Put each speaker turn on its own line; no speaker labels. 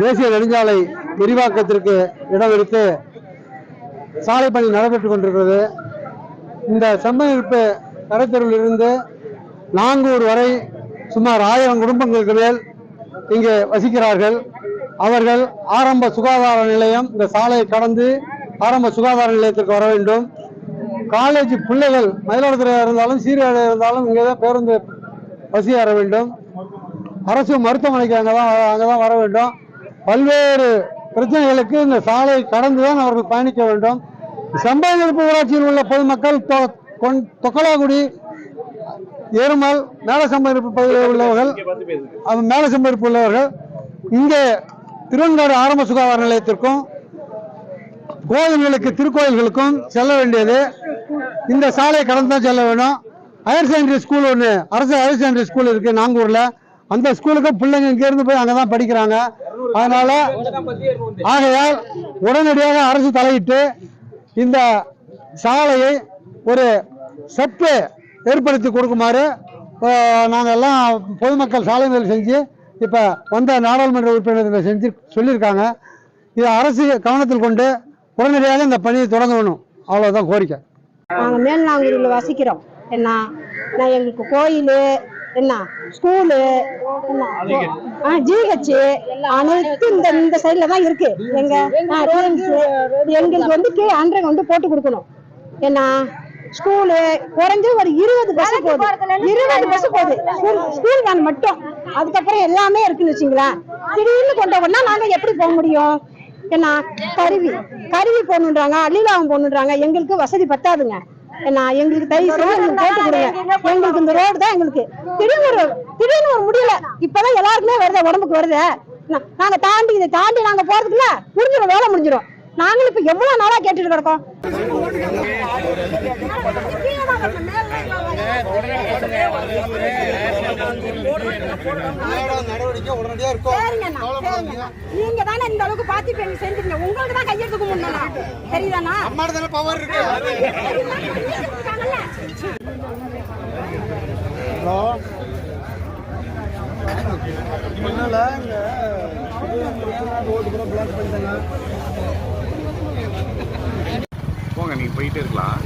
தேசிய நெடுஞ்சாலை விரிவாக்கத்திற்கு இடம் எடுத்து சாலை பணி நடைபெற்றுக் கொண்டிருக்கிறது. இந்த செம்மனிருப்பு கடைத்தெருவிலிருந்து நாங்கூர் வரை சுமார் ஆயிரம் குடும்பங்களுக்கு மேல் இங்கே வசிக்கிறார்கள். அவர்கள் ஆரம்ப சுகாதார நிலையம் இந்த சாலையை கடந்து ஆரம்ப சுகாதார நிலையத்திற்கு வர வேண்டும். காலேஜ் பிள்ளைகள் மயிலாடுதுறையாக இருந்தாலும் சீர்காழி இருந்தாலும் இங்கே தான் பேருந்து வசியாற வர வேண்டும். அரசு மருத்துவமனைக்கு அங்கே தான் அங்கே தான் வர வேண்டும். பல்வேறு பிரச்சனைகளுக்கு இந்த சாலை கடந்து தான் அவர்கள் பயணிக்க வேண்டும். செம்பாயிருப்பு ஊராட்சியில் உள்ள பொதுமக்கள் தொக்கலாகுடி எருமல் மேலசம்பிருப்பு பகுதியில் உள்ளவர்கள் அது உள்ளவர்கள் இங்கே திருவன்காடு ஆரம்ப சுகாதார நிலையத்திற்கும் கோயில்களுக்கு திருக்கோயில்களுக்கும் செல்ல வேண்டியது. இந்த சாலையை கடந்து தான் செல்ல வேணும். ஹையர் செகண்டரி ஸ்கூல் ஒன்று அரசு ஹையர் செகண்டரி ஸ்கூல் இருக்குது நாங்கூரில். அந்த ஸ்கூலுக்கு பிள்ளைங்க இங்கேருந்து போய் அங்கே தான் படிக்கிறாங்க. அதனால் ஆகையால் உடனடியாக அரசு தலையிட்டு இந்த சாலையை ஒரு செப்பு ஏற்படுத்தி கொடுக்குமாறு நாங்கள் எல்லாம் பொதுமக்கள் சாலை மேல் செஞ்சு இப்போ வந்த நாடாளுமன்ற உறுப்பினர்கள் செஞ்சு சொல்லியிருக்காங்க. இதை அரசு கவனத்தில் கொண்டு உடனடியாக இந்த பணியை தொடங்கணும். அவ்வளோதான் கோரிக்கை.
நாங்கள் மேல்நாங்கூரில் வசிக்கிறோம். என்ன நான் எங்களுக்கு கோயில் என்ன? ஸ்கூலு ஜிஹெச் அனைத்து இந்த இந்த சைடில் தான் இருக்கு. எங்க. எங்களுக்கு வந்து கீழே அண்டரை வந்து போட்டு கொடுக்கணும். என்ன? ஸ்கூலு குறைஞ்சு ஒரு இருபது பஸ் போகுது. இருபது பஸ் போகுது. ஸ்கூல் ஸ்கூல் வேன் மட்டும். அதுக்கப்புறம் எல்லாமே இருக்குன்னு வச்சுங்களேன். திடீர்னு கொண்ட உடனே நாங்கள் எப்படி போக முடியும்? என்ன? கருவி. கருவி போடணுன்றாங்க அள்ளிலாவும் போடணுன்றாங்க. எங்களுக்கு வசதி பத்தாதுங்க. என்ன எங்களுக்கு தயவு செய்து எங்களுக்கு போட்டு கொடுங்க. எங்களுக்கு இந்த ரோடு தான் எங்களுக்கு. திடீர்னு ஒரு திடீர்னு ஒரு முடியல. இப்பதான் எல்லாருக்குமே வருது உடம்புக்கு வருது. நாங்க தாண்டி இதை தாண்டி நாங்க போறதுக்குள்ள முடிஞ்சிடும் வேலை முடிஞ்சிடும் நாங்களும் இப்ப எவ்வளவு நாளா கேட்டுட்டு கிடக்கோம்?
நடவடிக்கை உடனடியாக இருக்கும்.
நீங்க தானே இந்த அளவுக்கு பாத்து எனக்கு செஞ்சிருக்கீங்க. உங்களுக்கு தான் கையெழுத்துக்க முடியல தெரியுதாண்ணா?
அம்மாடு தானே பவர் இருக்கு. ஹலோ. முன்னால இங்க ரோடு கூட பிளாக் பண்ணிட்டாங்க.
போங்க நீங்க போயிட்டே இருக்கலாம்.